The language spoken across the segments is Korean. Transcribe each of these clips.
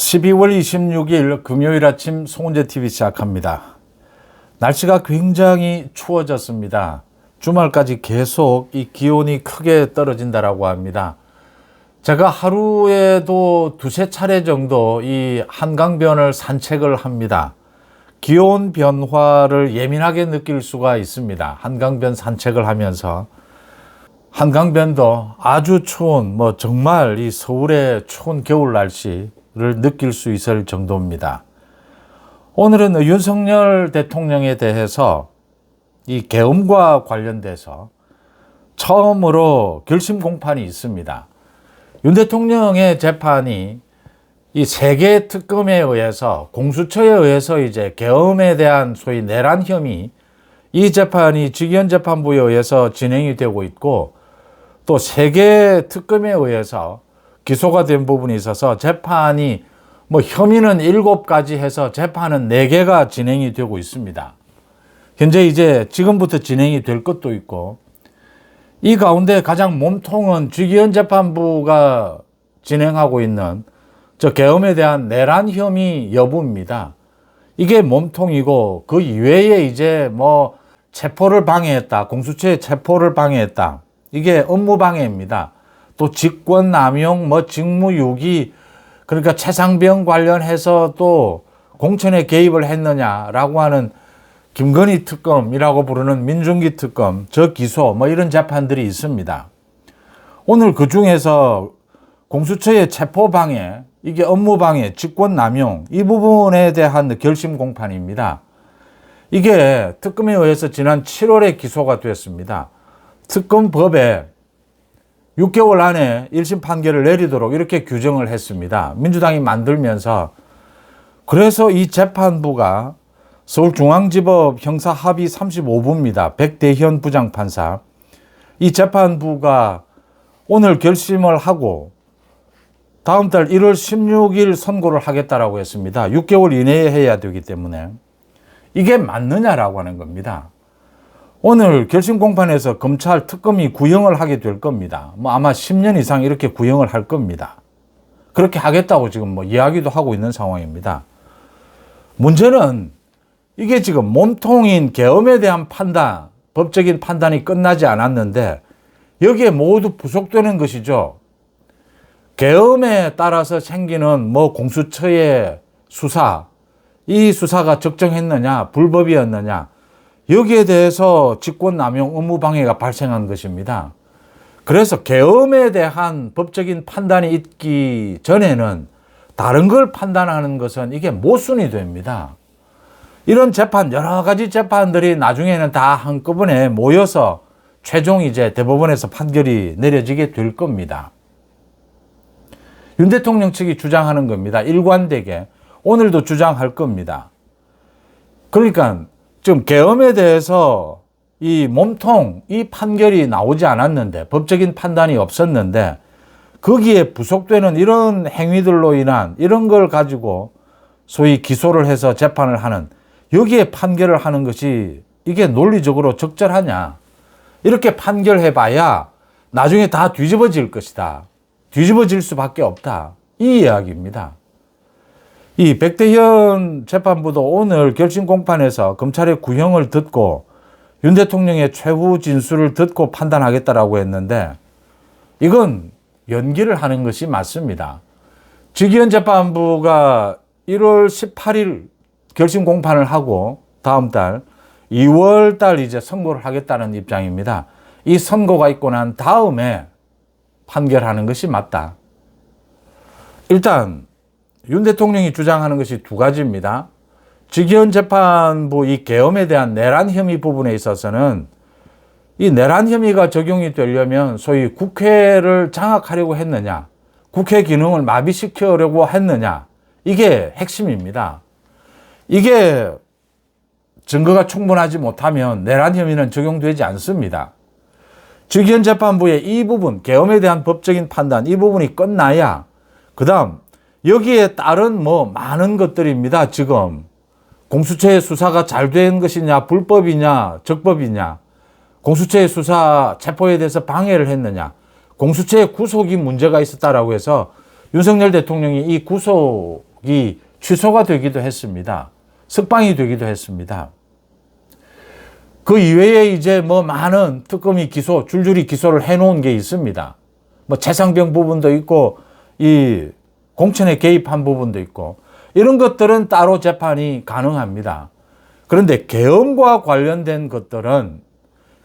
12월 26일 금요일 아침 송은재 TV 시작합니다. 날씨가 굉장히 추워졌습니다. 주말까지 계속 이 기온이 크게 떨어진다라고 합니다. 제가 하루에도 두세 차례 정도 이 한강변을 산책을 합니다. 기온 변화를 예민하게 느낄 수가 있습니다. 한강변 산책을 하면서 한강변도 아주 추운 뭐 정말 이 서울의 추운 겨울 날씨 를 느낄 수 있을 정도입니다. 오늘은 윤석열 대통령에 대해서 이 계엄과 관련돼서 처음으로 결심 공판이 있습니다. 윤 대통령의 재판이 이 세계 특검에 의해서 공수처에 의해서 이제 계엄에 대한 소위 내란 혐의 이 재판이 직위원 재판부에 의해서 진행이 되고 있고 또 세계 특검에 의해서 기소가 된 부분이 있어서 재판이 뭐 혐의는 일곱 가지 해서 재판은 네 개가 진행이 되고 있습니다. 현재 이제 지금부터 진행이 될 것도 있고 이 가운데 가장 몸통은 주기현 재판부가 진행하고 있는 저 계엄에 대한 내란 혐의 여부입니다. 이게 몸통이고 그 이외에 이제 뭐 체포를 방해했다. 공수처의 체포를 방해했다. 이게 업무 방해입니다. 또 직권 남용, 뭐 직무유기, 그러니까 최상병 관련해서 또 공천에 개입을 했느냐라고 하는 김건희 특검이라고 부르는 민중기 특검, 저 기소, 뭐 이런 재판들이 있습니다. 오늘 그 중에서 공수처의 체포 방해, 이게 업무 방해, 직권 남용, 이 부분에 대한 결심 공판입니다. 이게 특검에 의해서 지난 7월에 기소가 됐습니다. 특검법에 6개월 안에 1심 판결을 내리도록 이렇게 규정을 했습니다. 민주당이 만들면서 그래서 이 재판부가 서울중앙지법 형사합의 35부입니다. 백대현 부장판사. 이 재판부가 오늘 결심을 하고 다음 달 1월 16일 선고를 하겠다라고 했습니다. 6개월 이내에 해야 되기 때문에 이게 맞느냐라고 하는 겁니다. 오늘 결심 공판에서 검찰 특검이 구형을 하게 될 겁니다. 뭐 아마 10년 이상 이렇게 구형을 할 겁니다. 그렇게 하겠다고 지금 뭐 이야기도 하고 있는 상황입니다. 문제는 이게 지금 몸통인 계엄에 대한 판단, 법적인 판단이 끝나지 않았는데 여기에 모두 부속되는 것이죠. 계엄에 따라서 생기는 뭐 공수처의 수사, 이 수사가 적정했느냐, 불법이었느냐, 여기에 대해서 직권남용 업무방해가 발생한 것입니다. 그래서 계엄에 대한 법적인 판단이 있기 전에는 다른 걸 판단하는 것은 이게 모순이 됩니다. 이런 재판, 여러 가지 재판들이 나중에는 다 한꺼번에 모여서 최종 이제 대법원에서 판결이 내려지게 될 겁니다. 윤 대통령 측이 주장하는 겁니다. 일관되게. 오늘도 주장할 겁니다. 그러니까 지금 계엄에 대해서 이 몸통, 이 판결이 나오지 않았는데, 법적인 판단이 없었는데, 거기에 부속되는 이런 행위들로 인한 이런 걸 가지고 소위 기소를 해서 재판을 하는, 여기에 판결을 하는 것이 이게 논리적으로 적절하냐. 이렇게 판결해 봐야 나중에 다 뒤집어질 것이다. 뒤집어질 수밖에 없다. 이 이야기입니다. 이 백대현 재판부도 오늘 결심 공판에서 검찰의 구형을 듣고 윤 대통령의 최후 진술을 듣고 판단하겠다라고 했는데 이건 연기를 하는 것이 맞습니다. 직위원 재판부가 1월 18일 결심 공판을 하고 다음 달 2월 달 이제 선고를 하겠다는 입장입니다. 이 선고가 있고 난 다음에 판결하는 것이 맞다. 일단 윤 대통령이 주장하는 것이 두 가지입니다. 직위원 재판부 이 계엄에 대한 내란 혐의 부분에 있어서는 이 내란 혐의가 적용이 되려면 소위 국회를 장악하려고 했느냐, 국회 기능을 마비시키려고 했느냐, 이게 핵심입니다. 이게 증거가 충분하지 못하면 내란 혐의는 적용되지 않습니다. 직위원 재판부의 이 부분, 계엄에 대한 법적인 판단, 이 부분이 끝나야, 그 다음, 여기에 따른 뭐 많은 것들입니다, 지금. 공수처의 수사가 잘 된 것이냐, 불법이냐, 적법이냐, 공수처의 수사, 체포에 대해서 방해를 했느냐, 공수처의 구속이 문제가 있었다라고 해서 윤석열 대통령이 이 구속 구속이 취소가 되기도 했습니다. 석방이 되기도 했습니다. 그 이외에 이제 뭐 많은 특검이 기소, 줄줄이 기소를 해놓은 게 있습니다. 뭐 재상병 부분도 있고, 이 공천에 개입한 부분도 있고, 이런 것들은 따로 재판이 가능합니다. 그런데 계엄과 관련된 것들은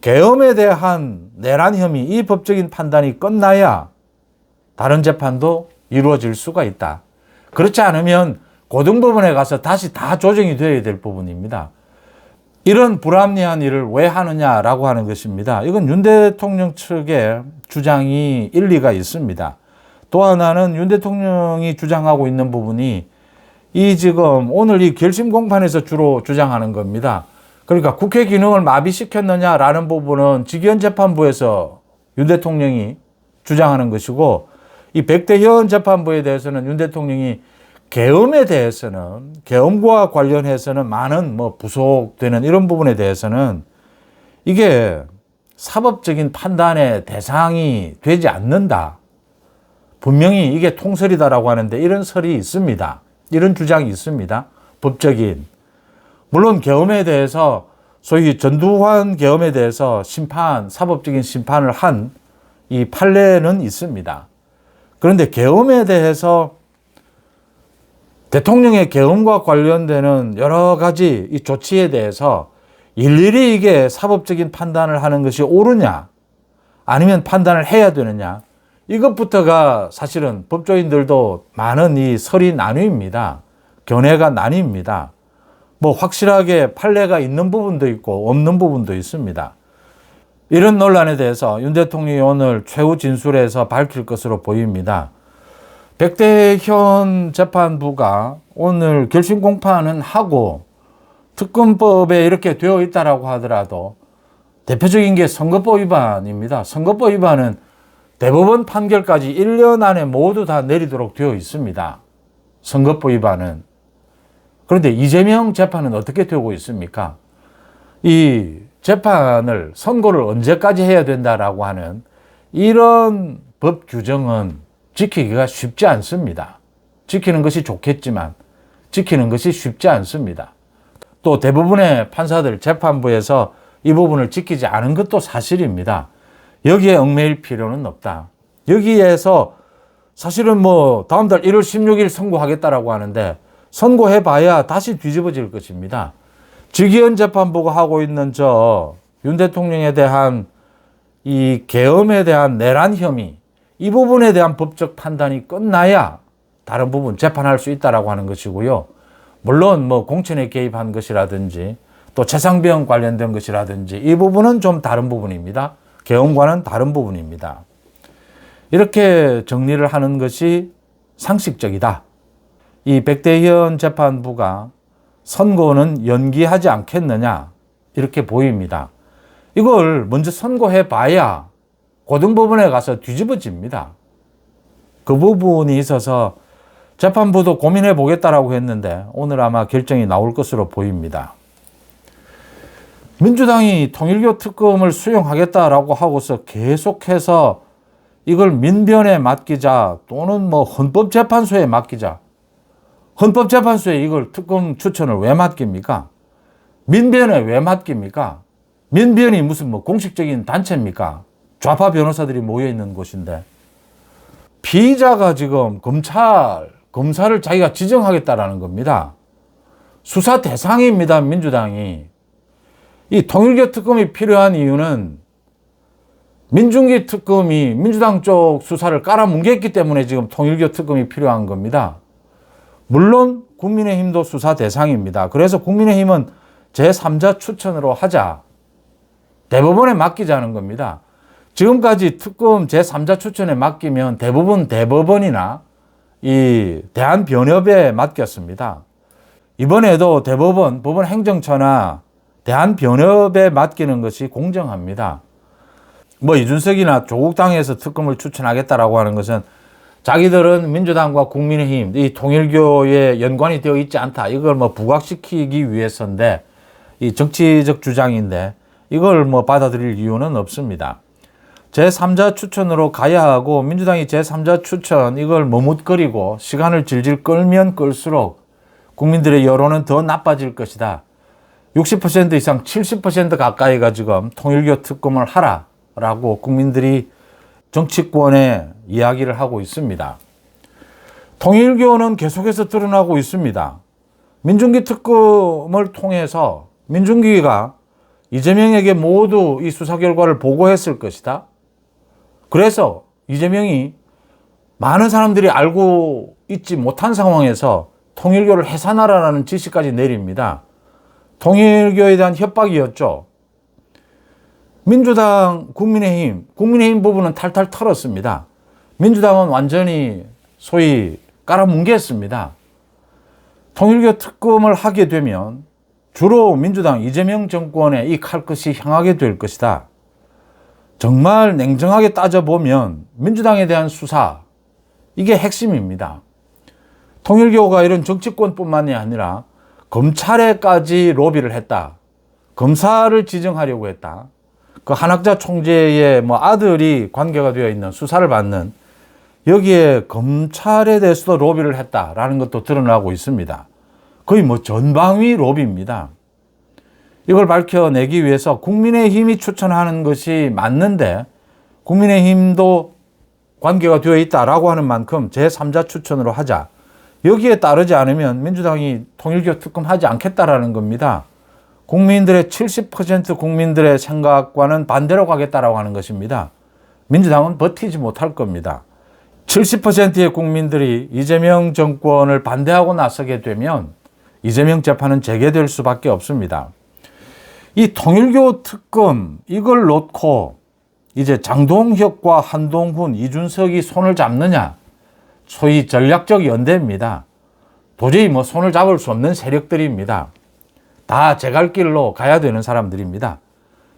계엄에 대한 내란 혐의, 이 법적인 판단이 끝나야 다른 재판도 이루어질 수가 있다. 그렇지 않으면 고등법원에 가서 다시 다 조정이 되어야 될 부분입니다. 이런 불합리한 일을 왜 하느냐라고 하는 것입니다. 이건 윤 대통령 측의 주장이 일리가 있습니다. 또 하나는 윤 대통령이 주장하고 있는 부분이 이 지금 오늘 이 결심 공판에서 주로 주장하는 겁니다. 그러니까 국회 기능을 마비시켰느냐라는 부분은 직위원 재판부에서 윤 대통령이 주장하는 것이고 이 백대현 재판부에 대해서는 윤 대통령이 계엄에 대해서는 계엄과 관련해서는 많은 뭐 부속되는 이런 부분에 대해서는 이게 사법적인 판단의 대상이 되지 않는다. 분명히 이게 통설이다라고 하는데 이런 설이 있습니다. 이런 주장이 있습니다. 법적인. 물론 계엄에 대해서 소위 전두환 계엄에 대해서 심판, 사법적인 심판을 한 이 판례는 있습니다. 그런데 계엄에 대해서 대통령의 계엄과 관련되는 여러 가지 이 조치에 대해서 일일이 이게 사법적인 판단을 하는 것이 옳으냐, 아니면 판단을 해야 되느냐, 이것부터가 사실은 법조인들도 많은 이 설이 나뉩니다. 견해가 나뉩니다. 뭐 확실하게 판례가 있는 부분도 있고 없는 부분도 있습니다. 이런 논란에 대해서 윤 대통령이 오늘 최후 진술에서 밝힐 것으로 보입니다. 백대현 재판부가 오늘 결심 공판은 하고 특검법에 이렇게 되어 있다라고 하더라도 대표적인 게 선거법 위반입니다. 선거법 위반은 대법원 판결까지 1년 안에 모두 다 내리도록 되어 있습니다. 선거법 위반은. 그런데 이재명 재판은 어떻게 되고 있습니까? 이 재판을 선고를 언제까지 해야 된다라고 하는 이런 법 규정은 지키기가 쉽지 않습니다. 지키는 것이 좋겠지만 지키는 것이 쉽지 않습니다. 또 대부분의 판사들 재판부에서 이 부분을 지키지 않은 것도 사실입니다. 여기에 얽매일 필요는 없다. 여기에서 사실은 뭐 다음 달 1월 16일 선고하겠다라고 하는데 선고해 봐야 다시 뒤집어질 것입니다. 직위원 재판부가 하고 있는 저 윤 대통령에 대한 이 계엄에 대한 내란 혐의 이 부분에 대한 법적 판단이 끝나야 다른 부분 재판할 수 있다라고 하는 것이고요. 물론 뭐 공천에 개입한 것이라든지 또 재상병 관련된 것이라든지 이 부분은 좀 다른 부분입니다. 계엄과는 다른 부분입니다. 이렇게 정리를 하는 것이 상식적이다. 이 백대현 재판부가 선고는 연기하지 않겠느냐 이렇게 보입니다. 이걸 먼저 선고해 봐야 고등법원에 가서 뒤집어집니다. 그 부분이 있어서 재판부도 고민해 보겠다라고 했는데 오늘 아마 결정이 나올 것으로 보입니다. 민주당이 통일교 특검을 수용하겠다라고 하고서 계속해서 이걸 민변에 맡기자 또는 뭐 헌법재판소에 맡기자. 헌법재판소에 이걸 특검 추천을 왜 맡깁니까? 민변에 왜 맡깁니까? 민변이 무슨 뭐 공식적인 단체입니까? 좌파 변호사들이 모여 있는 곳인데 피의자가 지금 검찰 검사를 자기가 지정하겠다라는 겁니다. 수사 대상입니다. 민주당이 이 통일교 특검이 필요한 이유는 민중기 특검이 민주당 쪽 수사를 깔아뭉갰기 때문에 지금 통일교 특검이 필요한 겁니다. 물론 국민의힘도 수사 대상입니다. 그래서 국민의힘은 제3자 추천으로 하자. 대법원에 맡기자는 겁니다. 지금까지 특검 제3자 추천에 맡기면 대부분 대법원이나 이 대한변협에 맡겼습니다. 이번에도 대법원, 법원 행정처나 대한변협에 맡기는 것이 공정합니다. 뭐 이준석이나 조국 당에서 특검을 추천하겠다라고 하는 것은 자기들은 민주당과 국민의힘, 이 통일교에 연관이 되어 있지 않다. 이걸 뭐 부각시키기 위해서인데 이 정치적 주장인데 이걸 뭐 받아들일 이유는 없습니다. 제3자 추천으로 가야 하고 민주당이 제3자 추천 이걸 머뭇거리고 시간을 질질 끌면 끌수록 국민들의 여론은 더 나빠질 것이다. 60% 이상 70% 가까이가 지금 통일교 특검을 하라라고 국민들이 정치권에 이야기를 하고 있습니다. 통일교는 계속해서 드러나고 있습니다. 민중기 특검을 통해서 민중기가 이재명에게 모두 이 수사 결과를 보고했을 것이다. 그래서 이재명이 많은 사람들이 알고 있지 못한 상황에서 통일교를 해산하라는 지시까지 내립니다. 통일교에 대한 협박이었죠. 민주당, 국민의힘, 국민의힘 부분은 탈탈 털었습니다. 민주당은 완전히 소위 깔아뭉개습니다. 통일교 특검을 하게 되면 주로 민주당 이재명 정권의 이 칼끝이 향하게 될 것이다. 정말 냉정하게 따져보면 민주당에 대한 수사, 이게 핵심입니다. 통일교가 이런 정치권뿐만이 아니라 검찰에까지 로비를 했다. 검사를 지정하려고 했다. 그 한학자 총재의 뭐 아들이 관계가 되어 있는 수사를 받는 여기에 검찰에 대해서도 로비를 했다라는 것도 드러나고 있습니다. 거의 뭐 전방위 로비입니다. 이걸 밝혀내기 위해서 국민의힘이 추천하는 것이 맞는데 국민의힘도 관계가 되어 있다라고 하는 만큼 제3자 추천으로 하자. 여기에 따르지 않으면 민주당이 통일교 특검 하지 않겠다라는 겁니다. 국민들의 70% 국민들의 생각과는 반대로 가겠다라고 하는 것입니다. 민주당은 버티지 못할 겁니다. 70%의 국민들이 이재명 정권을 반대하고 나서게 되면 이재명 재판은 재개될 수밖에 없습니다. 이 통일교 특검 이걸 놓고 이제 장동혁과 한동훈, 이준석이 손을 잡느냐 소위 전략적 연대입니다. 도저히 뭐 손을 잡을 수 없는 세력들입니다. 다 제 갈 길로 가야 되는 사람들입니다.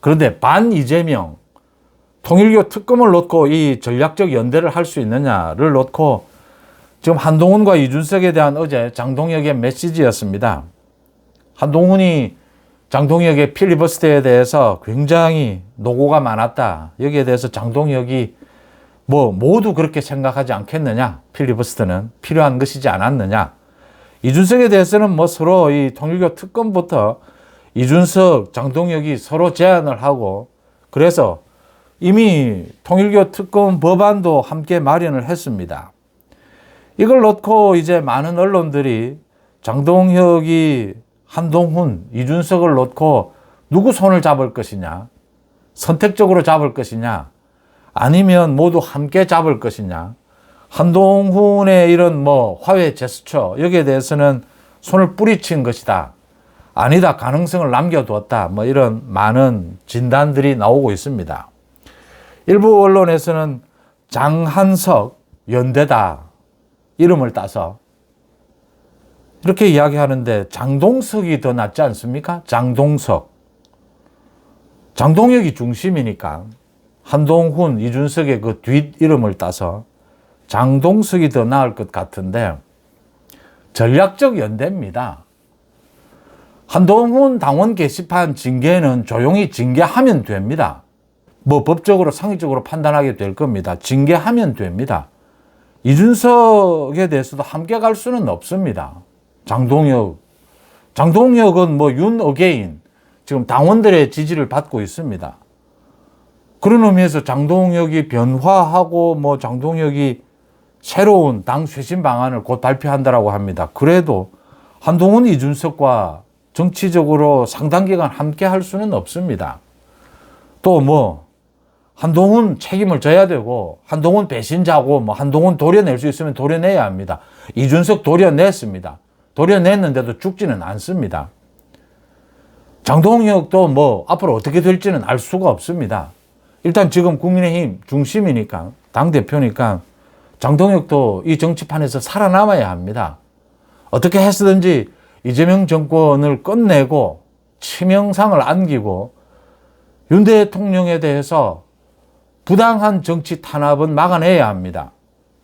그런데 반 이재명, 통일교 특검을 놓고 이 전략적 연대를 할 수 있느냐를 놓고 지금 한동훈과 이준석에 대한 어제 장동혁의 메시지였습니다. 한동훈이 장동혁의 필리버스터에 대해서 굉장히 노고가 많았다. 여기에 대해서 장동혁이 뭐 모두 그렇게 생각하지 않겠느냐? 필리버스터는 필요한 것이지 않았느냐? 이준석에 대해서는 뭐 서로 이 통일교 특검부터 이준석, 장동혁이 서로 제안을 하고 그래서 이미 통일교 특검 법안도 함께 마련을 했습니다. 이걸 놓고 이제 많은 언론들이 장동혁이 한동훈, 이준석을 놓고 누구 손을 잡을 것이냐, 선택적으로 잡을 것이냐, 아니면 모두 함께 잡을 것이냐, 한동훈의 이런 뭐 화해 제스처, 여기에 대해서는 손을 뿌리친 것이다. 아니다. 가능성을 남겨두었다. 뭐 이런 많은 진단들이 나오고 있습니다. 일부 언론에서는 장한석 연대다. 이름을 따서 이렇게 이야기하는데 장동석이 더 낫지 않습니까? 장동석. 장동혁이 중심이니까 한동훈, 이준석의 그 뒷 이름을 따서 장동석이 더 나을 것 같은데 전략적 연대입니다. 한동훈 당원 게시판 징계는 조용히 징계하면 됩니다. 뭐 법적으로 상위적으로 판단하게 될 겁니다. 징계하면 됩니다. 이준석에 대해서도 함께 갈 수는 없습니다. 장동혁. 장동혁은 뭐 윤 어게인 지금 당원들의 지지를 받고 있습니다. 그런 의미에서 장동혁이 변화하고 뭐 장동혁이 새로운 당 쇄신 방안을 곧 발표한다라고 합니다. 그래도 한동훈 이준석과 정치적으로 상당 기간 함께 할 수는 없습니다. 또 뭐 한동훈 책임을 져야 되고 한동훈 배신자고 뭐 한동훈 도려낼 수 있으면 도려내야 합니다. 이준석 도려냈습니다. 도려냈는데도 죽지는 않습니다. 장동혁도 뭐 앞으로 어떻게 될지는 알 수가 없습니다. 일단 지금 국민의힘 중심이니까 당 대표니까 장동혁도 이 정치판에서 살아남아야 합니다. 어떻게 해서든지 이재명 정권을 끝내고 치명상을 안기고 윤 대통령에 대해서 부당한 정치 탄압은 막아내야 합니다.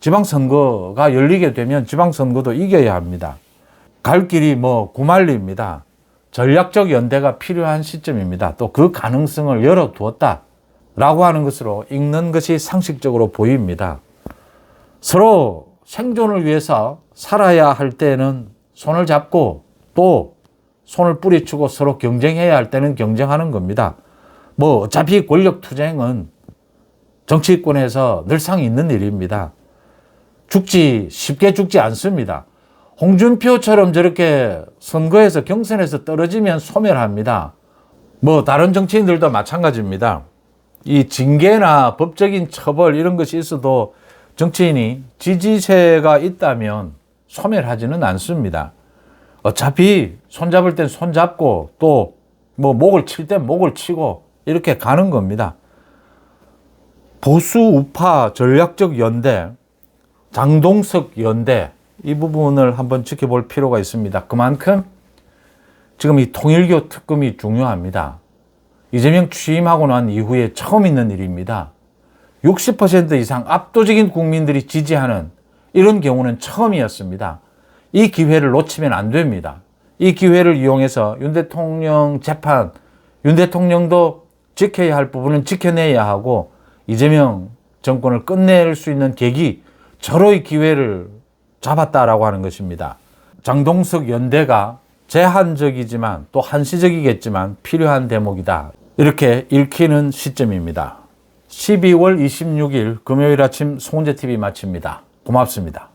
지방선거가 열리게 되면 지방선거도 이겨야 합니다. 갈 길이 뭐 구말리입니다. 전략적 연대가 필요한 시점입니다. 또 그 가능성을 열어두었다. 라고 하는 것으로 읽는 것이 상식적으로 보입니다. 서로 생존을 위해서 살아야 할 때는 손을 잡고 또 손을 뿌리치고 서로 경쟁해야 할 때는 경쟁하는 겁니다. 뭐 어차피 권력 투쟁은 정치권에서 늘상 있는 일입니다. 죽지 쉽게 죽지 않습니다. 홍준표처럼 저렇게 선거에서 경선에서 떨어지면 소멸합니다. 뭐 다른 정치인들도 마찬가지입니다. 이 징계나 법적인 처벌 이런 것이 있어도 정치인이 지지세가 있다면 소멸하지는 않습니다. 어차피 손잡을 땐 손잡고 또 뭐 목을 칠 땐 목을 치고 이렇게 가는 겁니다. 보수 우파 전략적 연대, 장동석 연대 이 부분을 한번 지켜볼 필요가 있습니다. 그만큼 지금 이 통일교 특검이 중요합니다. 이재명 취임하고 난 이후에 처음 있는 일입니다. 60% 이상 압도적인 국민들이 지지하는 이런 경우는 처음이었습니다. 이 기회를 놓치면 안 됩니다. 이 기회를 이용해서 윤 대통령 재판, 윤 대통령도 지켜야 할 부분은 지켜내야 하고 이재명 정권을 끝낼 수 있는 계기, 절호의 기회를 잡았다라고 하는 것입니다. 장동석 연대가 제한적이지만 또 한시적이겠지만 필요한 대목이다. 이렇게 읽히는 시점입니다. 12월 26일 금요일 아침 송은재 TV 마칩니다. 고맙습니다.